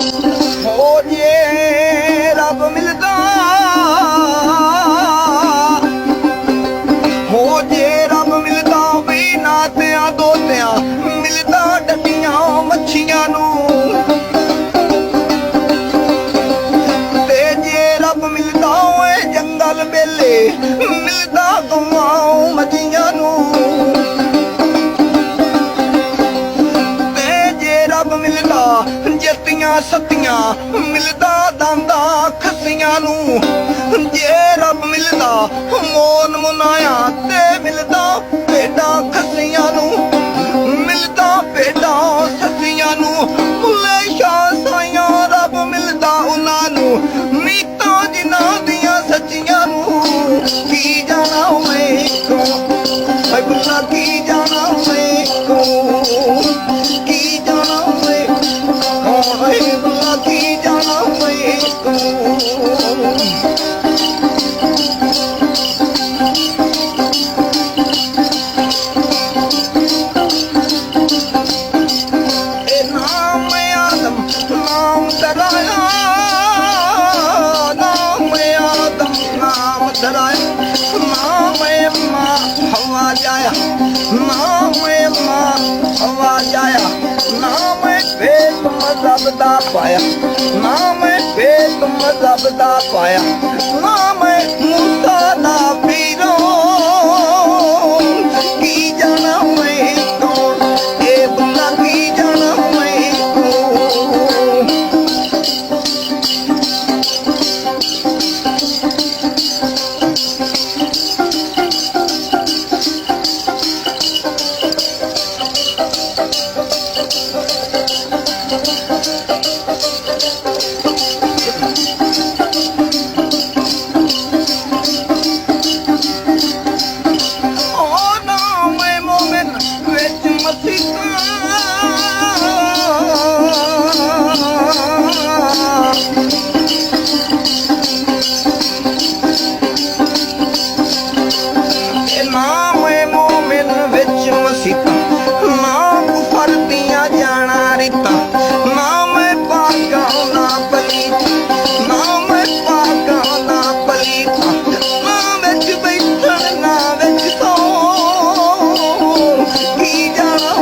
ਹੋ ਜੇ ਰੱਬ ਮਿਲਦਾ। ਹੋ ਜੇ ਰੱਬ ਮਿਲਦਾ ਵੀ ਨਾਤਿਆਂ ਦੋਤਿਆਂ ਮਿਲਦਾ ਡੱਡੀਆਂ ਮੱਛੀਆਂ ਨੂੰ। ਤੇ ਜੇ ਰੱਬ ਮਿਲਦਾ ਓਏ ਜੰਗਲ ਮੇਲੇ ਮਿਲਦਾ ਗਵਾਂ ਜੱਤੀਆਂ ਸੱਤੀਆਂ ਮਿਲਦਾ ਦੰਦਾ ਖੱਸੀਆਂ ਨੂੰ। ਜੇ ਰੱਬ ਮਿਲਦਾ, ਮੋਨ ਮੁਨਾਇਆ ਤੇ ਮਿਲਦਾ ਭੇਡਾਂ ਖੱਸੀਆਂ ਨੂੰ। ਮਿਲਦਾ ਭੇਡਾਂ ਸੱਸੀਆਂ ਨੂੰ ਮੁੱਲੇ ਸ਼ਾਹ ਸਾਈਆਂ ਰੱਬ ਮਿਲਦਾ ਉਹਨਾਂ ਨੂੰ। ਮੀਤਾਂ ਜਿਨ੍ਹਾਂ ਦੀਆਂ ਸੱਚੀਆਂ ਨੂੰ, ਕੀ ਜਾਣਾ ਹੋਵੇ ਕੋ ਹਾਏ ਬੁੱਲਾ महाम जाया महाम जाया नाम भे त ज़बदा स्वाया नाम बे त ज़बदा स्वाया नाम যাওয়া